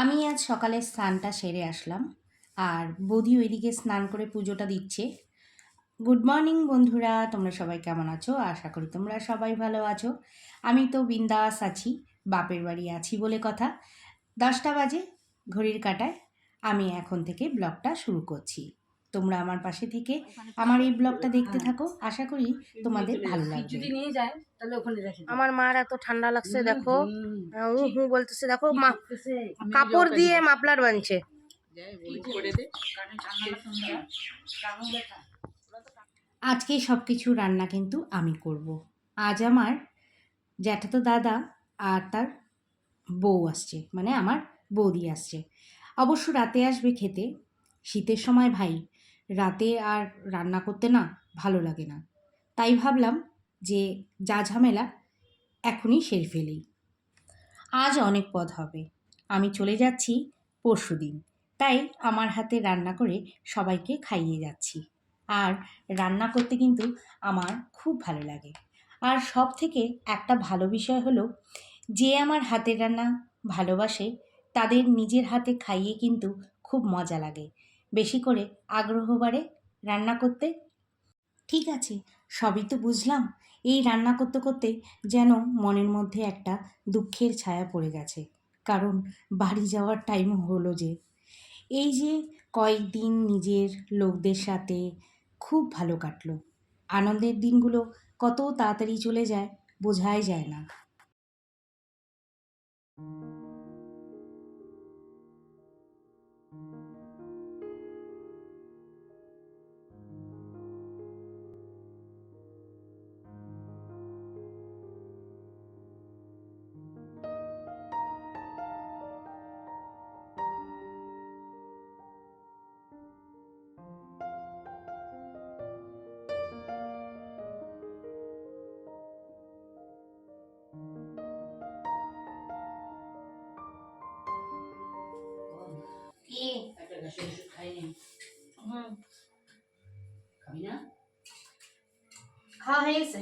আমি আজ সকালে স্নানটা সেরে আসলাম, আর বৌদি ওইদিকে স্নান করে পুজোটা দিচ্ছে। গুড মর্নিং বন্ধুরা, তোমরা সবাই কেমন আছো? আশা করি তোমরা সবাই ভালো আছো। আমি তো বিন্দাস আছি, বাপের বাড়ি আছি বলে কথা। দশটা বাজে, ঘড়ির কাটায় আমি এখন থেকে ব্লগটা শুরু করছি। তোমরা আমার পাশে থেকে আমার এই ব্লগটা দেখতে থাকো। আশা করি তোমাদের ভালো লাগবে। যদি নিয়ে যায় তাহলে ওখানে রেখে দাও। আমার মার এত ঠান্ডা লাগছে দেখো। হুম, হু হু বলতেছে দেখো মা কাপড় দিয়ে মাফলার বানছে। যাই বলি করে দে। কানে ঠান্ডা ঠান্ডা কামড় ব্যথা। আজকে সব কিছু রান্না কিন্তু আমি করব। আজ আমার জ্যাঠাতো দাদা আর তার বউ আসছে মানে আমার বৌদি আসছে। অবশ্য রাতে আসবে খেতে। শীতের সময় ভাই রাতে আর রান্না করতে না ভালো লাগে না। তাই ভাবলাম যে যা ঝামেলা, এখনই সেরে ফেলি। আজ অনেক পদ হবে। আমি চলে যাচ্ছি পরশু দিন। তাই আমার হাতে রান্না করে সবাইকে খাইয়ে যাচ্ছি। আর রান্না করতে কিন্তু আমার খুব ভালো লাগে। আর সব থেকে একটা ভালো বিষয় হলো, যে আমার হাতের রান্না ভালোবাসে, তাদের নিজের হাতে খাইয়ে কিন্তু খুব মজা লাগে। বেশি করে আগ্রহ বাড়ে রান্না করতে? ঠিক আছে, সবই তো বুঝলাম। এই রান্না করতে করতে যেন মনের মধ্যে একটা দুঃখের ছায়া পড়ে গেছে। কারণ বাড়ি যাওয়ার টাইম হলো যে। এই যে কয়েকদিন নিজের লোকদের সাথে খুব ভালো কাটলো। আনন্দের দিনগুলো কত তাড়াতাড়ি চলে যায়, বোঝাই যায় না। কি? একটা ঘাসের ওষুধ খাইনি হুম। খাবি না? খাওয়া হয়ে গেছে।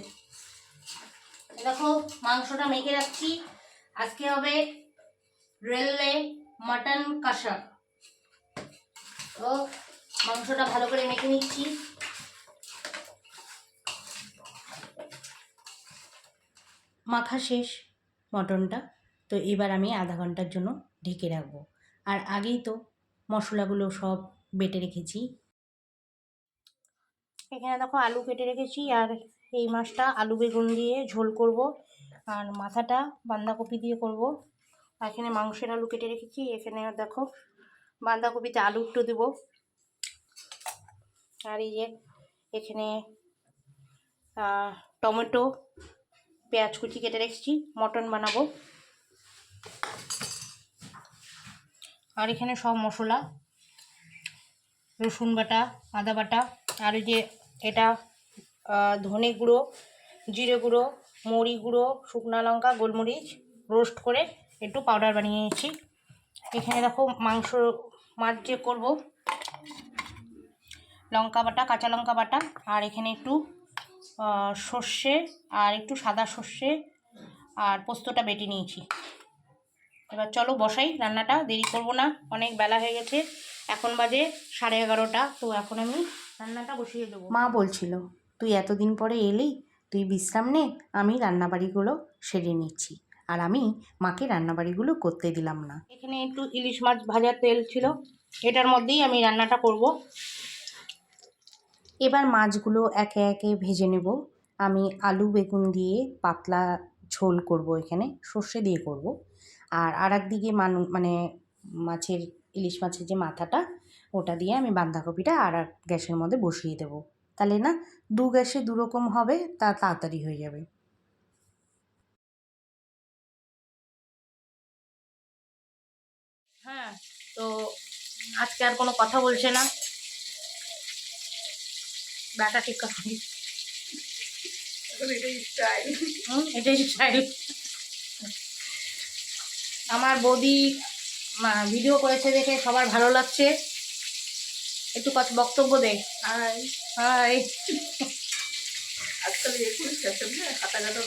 দেখো মাংসটা মেখে রাখছি। আজকে হবে রেলওয়ে মাটন কষা। তো মাংসটা ভালো করে মেখে নিচ্ছি। মাখা শেষ মটনটা। তো এবার আমি আধা ঘণ্টার জন্য ঢেকে রাখব। আর আগেই তো মশলাগুলো সব বেটে রেখেছি। এখানে দেখো আলু কেটে রেখেছি আর এই মাছটা আলু বেগুন দিয়ে ঝোল করব আর মাথাটা বাঁধাকপি দিয়ে করব। এখানে মাংসের আলু কেটে রেখেছি, এখানে দেখো বাঁধাকপিতে আলু একটু দেবো। আর এই যে এখানে টমেটো, পেঁয়াজ কুচি কেটে রেখেছি, মটন বানাবো। আর এখানে সব মশলা, রসুন বাটা, আদা বাটা, আর যে এটা ধনে গুঁড়ো, জিরে গুঁড়ো, মৌরি গুঁড়ো, শুকনো লঙ্কা, গোলমরিচ, রোস্ট করে একটু পাউডার বানিয়ে নিয়েছি এখানে দেখো মাংস, মাছ যে করব, লঙ্কা বাটা, কাঁচা লঙ্কা বাটা, আর এখানে একটু সর্ষে, আর একটু সাদা সর্ষে, আর পোস্তটা বেটে নিয়েছি। এবার চলো বসাই রান্নাটা দেরি করব না অনেক বেলা হয়ে গেছে এখন বাজে সাড়ে এগারোটা তো এখন আমি রান্নাটা বসিয়ে দেবো। মা বলছিল তুই এতদিন পরে এলি তুই বিশ্রাম নে আমি রান্নাবাড়িগুলো সেরে নিচ্ছি। আর আমি মাকে রান্নাবাড়িগুলো করতে দিলাম না। এখানে একটু ইলিশ মাছ ভাজার তেল ছিল এটার মধ্যেই আমি রান্নাটা করব। এবার মাছগুলো একে একে ভেজে নেব। আমি আলু বেগুন দিয়ে পাতলা ঝোল করব এখানে সর্ষে দিয়ে করব। আর আর একদিকে মানু মানে মাছের ইলিশ মাছের যে মাথাটা ওটা দিয়ে আমি বাঁধাকপিটা আর এক গ্যাসের মধ্যে বসিয়ে দেব। তাহলে না দু গ্যাসে দু রকম হবে তা তাড়াতাড়ি হয়ে যাবে। হ্যাঁ তো আজকে আর কোনো কথা বলছে না। ব্যাটা ঠিক কথা এটাই স্টাইল এটাই স্টাইল আমার বৌদি ভিডিও করেছে দেখে সবার ভালো লাগছে। একটু কথা বক্তব্য দে। হাই। হাই। আজকাল না হাতা কাটা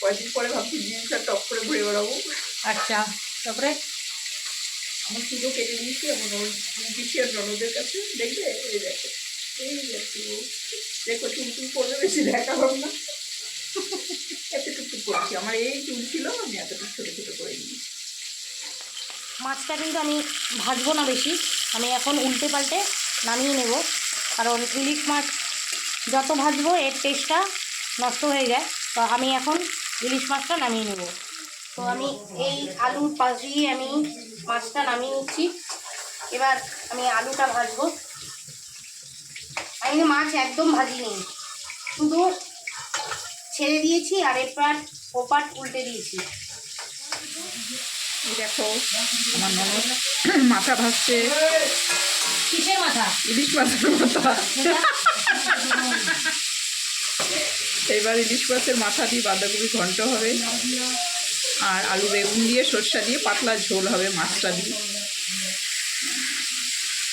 কয়েকদিন পরে ভাবছি জিনিসটা টপ করে ঘুরে বেড়াবো। আচ্ছা তারপরে? আমার চুলও কেটে দিয়েছি আমার ওর পিসি আর ননদের কাছে দেখবে? এই দেখো এই দেখো। দেখো চুল চুল করলে বেশি দেখা হবে না। করছি। আমার এই চুল ছিল, আমি এতটুকু ছোটো ছোটো করে নিয়েছি। মাছটা কিন্তু আমি ভাজবো না বেশি, আমি এখন উল্টে পাল্টে নামিয়ে নেব। কারণ ইলিশ মাছ যত ভাজবো, এর টেস্টটা নষ্ট হয়ে যায়। তো আমি এখন ইলিশ মাছটা নামিয়ে নেব। তো আমি এই আলু পাশিয়ে আমি মাছটা নামিয়ে নিচ্ছি। এবার আমি আলুটা ভাজবো। আমি মাছ একদম ভাজিনি। শুধু ছেড়ে দিয়েছি, আর এরপর ওপাট উল্টে দিয়েছি। দেখো আমার ননদ মাথা ভাসছে। কিসের মাথা? ইলিশ মাছের মাথা। এবার ইলিশ মাছের মাথা দিয়ে বাঁধাকপি ঘন্ট হবে। আর আলু বেগুন দিয়ে সর্ষা দিয়ে পাতলা ঝোল হবে মাছটা দিয়ে।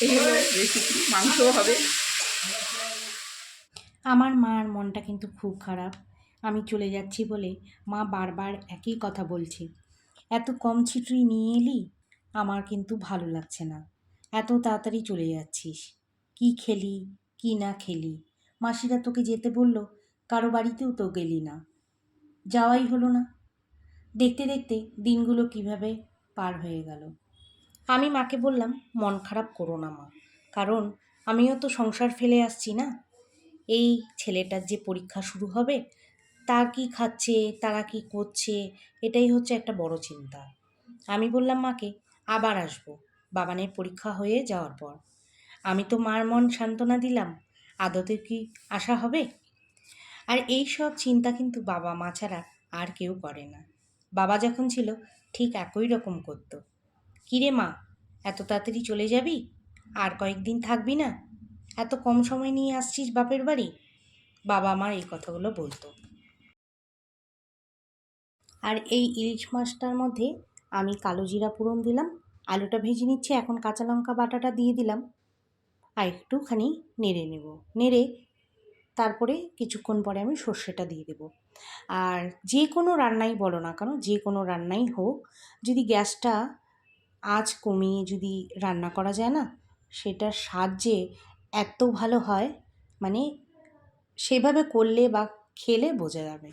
এই হলো রেসিপি মাংসও হবে। আমার মার মনটা কিন্তু খুব খারাপ। আমি চলে যাচ্ছি বলে মা বারবার একই কথা বলছে। এত কম ছিটুই নিয়ে এলি? আমার কিন্তু ভালো লাগছে না। এত তাড়াতাড়ি চলে যাচ্ছিস। কি খেলি, কি না খেলি? মাসিরা তোকে যেতে বলল, কারও বাড়িতেও তো গেলি না। যাওয়াই হলো না। দেখতে দেখতে দিনগুলো কীভাবে পার হয়ে গেল। আমি মাকে বললাম, মন খারাপ করো না মা, কারণ আমিও তো সংসার ফেলে আসছি না। এই ছেলেটার যে পরীক্ষা শুরু হবে তার কি খাচ্ছে, তারা কি করছে, এটাই হচ্ছে একটা বড় চিন্তা। আমি বললাম, মাকে, আবার আসব। বাবানের পরীক্ষা হয়ে যাওয়ার পর। আমি তো মার মন সান্ত্বনা দিলাম। আদতে কি আশা হবে? আর এই সব চিন্তা কিন্তু বাবা মা ছাড়া আর কেউ করে না। বাবা যখন ছিল, ঠিক একই রকম করতো। কিরে মা, এত তাড়াতাড়ি চলে যাবি? আর কয়েকদিন থাকবি না? এত কম সময় নিয়ে আসছিস বাপের বাড়ি? বাবা আমার এই কথাগুলো বলতো। আর এই ইলিশ মাছটার মধ্যে আমি কালো জিরা পুরন দিলাম, আলুটা ভেজে নিচ্ছি, এখন কাঁচা লঙ্কা বাটাটা দিয়ে দিলাম। আর একটুখানি নেড়ে নেব, নেড়ে তারপরে কিছুক্ষণ পরে আমি সর্ষেটা দিয়ে দেব। আর যে কোনো রান্নাই বলো না কেন, যে কোনো রান্নাই হোক, যদি গ্যাসটা আঁচ কমিয়ে যদি রান্না করা যায় না, সেটার স্বাদ যে এত ভালো হয় মানে সেভাবে করলে বা খেলে বোঝা যাবে।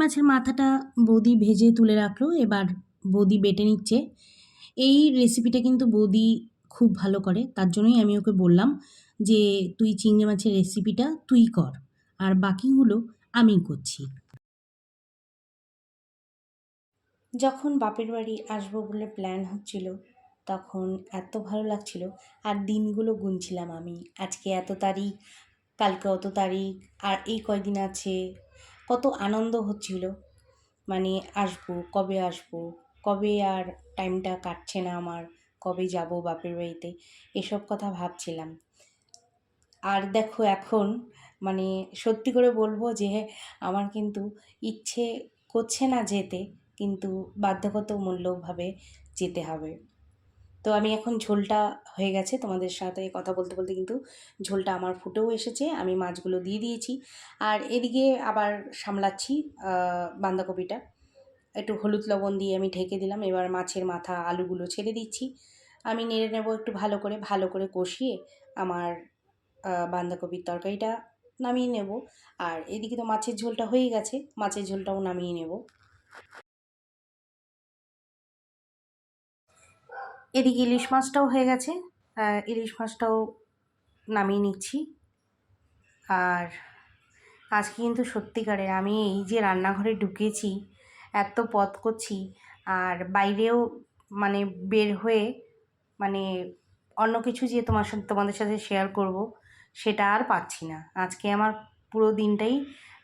মাছের মাথাটা বৌদি ভেজে তুলে রাখল, এবার বৌদি বেটে নিচ্ছে। এই রেসিপিটা কিন্তু বৌদি খুব ভালো করে, তার জন্যই আমি ওকে বললাম যে, তুই চিংড়ি মাছের রেসিপিটা তুই কর, আর বাকিগুলো আমি করছি। যখন বাপের বাড়ি আসব বলে প্ল্যান হচ্ছিল, তখন এত ভালো লাগছিল, আর দিনগুলো গুনছিলাম আমি। আজকে এত তারিখ, কালকে অত তারিখ, আর এই কয়দিন আছে কত আনন্দ হচ্ছিল। মানে আসব, কবে আসব, কবে আর টাইমটা কাটছে না আমার, কবে যাব বাপের বাড়িতে, এসব কথা ভাবছিলাম। আর দেখো এখন মানে সত্যি করে বলব যে আমার কিন্তু ইচ্ছে করছে না যেতে, কিন্তু বাধ্যগতমূলকভাবে যেতে হবে। তো আমি এখন ঝোলটা হয়ে গেছে তোমাদের সাথে কথা বলতে বলতে কিন্তু ঝোলটা আমার ফুটেও এসেছে, আমি মাছগুলো দিয়ে দিয়েছি। আর এদিকে আবার সামলাচ্ছি বাঁধাকপিটা। একটু হলুদ লবণ দিয়ে আমি ঢেকে দিলাম, এবার মাছের মাথা আলুগুলো ছেড়ে দিচ্ছি। আমি নেড়ে নেব একটু ভালো করে ভালো করে কষিয়ে আমার বাঁধাকপির তরকারিটা নামিয়ে নেব। আর এদিকে তো মাছের ঝোলটা হয়ে গেছে, মাছের ঝোলটাও নামিয়ে নেব। এদিকে ইলিশ মাছটাও হয়ে গেছে। ইলিশ মাছটাও নামিয়ে নিচ্ছি। আর আজকে কিন্তু সত্যিকারের আমি এই যে রান্নাঘরে ঢুকেছি, এত পথ করছি, আর বাইরেও মানে বের হয়ে মানে অন্য কিছু যে তোমার সাথে, তোমাদের সাথে শেয়ার করব, সেটা আর পাচ্ছি না। আজকে আমার পুরো দিনটাই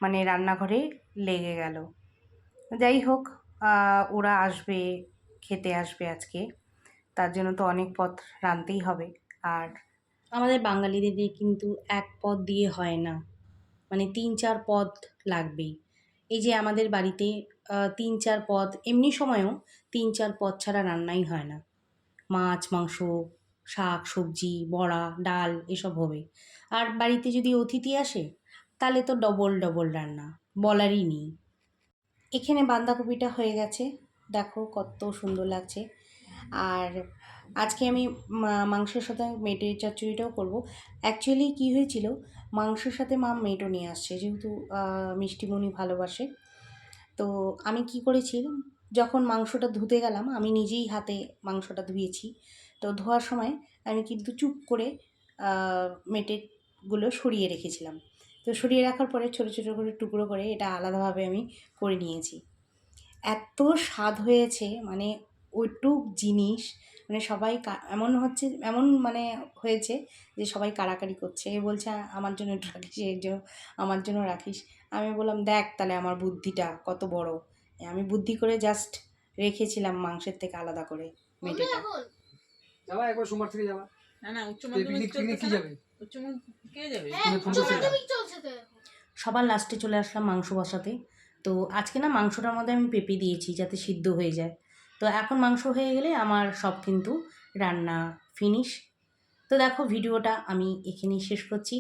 মানে রান্নাঘরে লেগে গেল। যাই হোক ওরা আসবে, খেতে আসবে আজকে। তার জন্য তো অনেক পথ রাঁধতেই হবে। আর আমাদের বাঙালিদের কিন্তু এক পদ দিয়ে হয় না। মানে তিন চার পদ লাগবেই। এই যে আমাদের বাড়িতে তিন চার পদ এমনি সময়েও তিন চার পদ ছাড়া রান্নাই হয় না। মাছ, মাংস, শাক, সবজি, বড়া, ডাল এসব হবে। আর বাড়িতে যদি অতিথি আসে, তাহলে তো ডবল ডবল রান্না, বলারই নেই। এখানে বাঁধাকপিটা হয়ে গেছে। দেখো কত সুন্দর লাগছে। আর আজকে আমি মাংসের সাথে মেটের চচ্চড়িটাও করব। অ্যাকচুয়ালি কী হয়েছিল, মাংসের সাথে মা মেটো নিয়ে আসছে, যেহেতু মিষ্টিমণি ভালোবাসে। তো আমি কি করেছি, যখন মাংসটা ধুতে গেলাম, আমি নিজেই হাতে মাংসটা ধুয়েছি। তো ধোয়ার সময় আমি কিন্তু চুপ করে মেটেগুলো সরিয়ে রেখেছিলাম। তো সরিয়ে রাখার পরে ছোটো ছোটো করে টুকরো করে এটা আলাদাভাবে আমি করে নিয়েছি। এত স্বাদ হয়েছে মানে ওইটুক জিনিস মানে সবাই কা- এমন হচ্ছে এমন মানে হয়েছে যে সবাই কাড়াকাড়ি করছে। এ বলছে আমার জন্য একটু রাখিস এর জন্য আমার জন্য রাখিস। আমি বললাম দেখ তাহলে আমার বুদ্ধিটা কত বড়। আমি বুদ্ধি করে জাস্ট রেখেছিলাম মাংসের থেকে আলাদা করে মেটেটা যাবা একবার সোমবার থেকে যাবা। না না উচ্চ পিকনিক পিকনিক কি যাবে? উচ্চ কে যাবে? তুমি ফোন সবার লাস্টে চলে আসলাম মাংস বসাতে। তো আজকে না মাংসটার মধ্যে আমি পেঁপে দিয়েছি যাতে সিদ্ধ হয়ে যায়। তো এখন মাংস হয়ে গেলে আমার সব কিন্তু রান্না ফিনিশ তো দেখো ভিডিওটা আমি এখানেই শেষ করছি।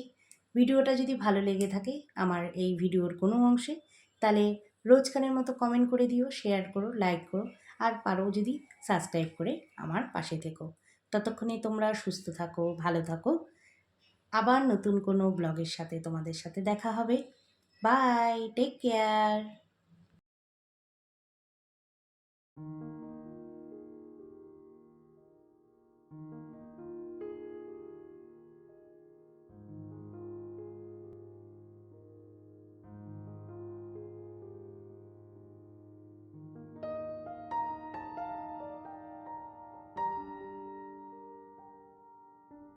ভিডিওটা যদি ভালো লেগে থাকে আমার এই ভিডিওর কোনো অংশে, তাহলে রোজকারের মতো কমেন্ট করে দিও শেয়ার করো লাইক করো, আর পারো যদি সাবস্ক্রাইব করে আমার পাশে থেকো। ততক্ষণে তোমরা সুস্থ থাকো, ভালো থাকো। আবার নতুন কোনো ব্লগের সাথে তোমাদের সাথে দেখা হবে। Bye take care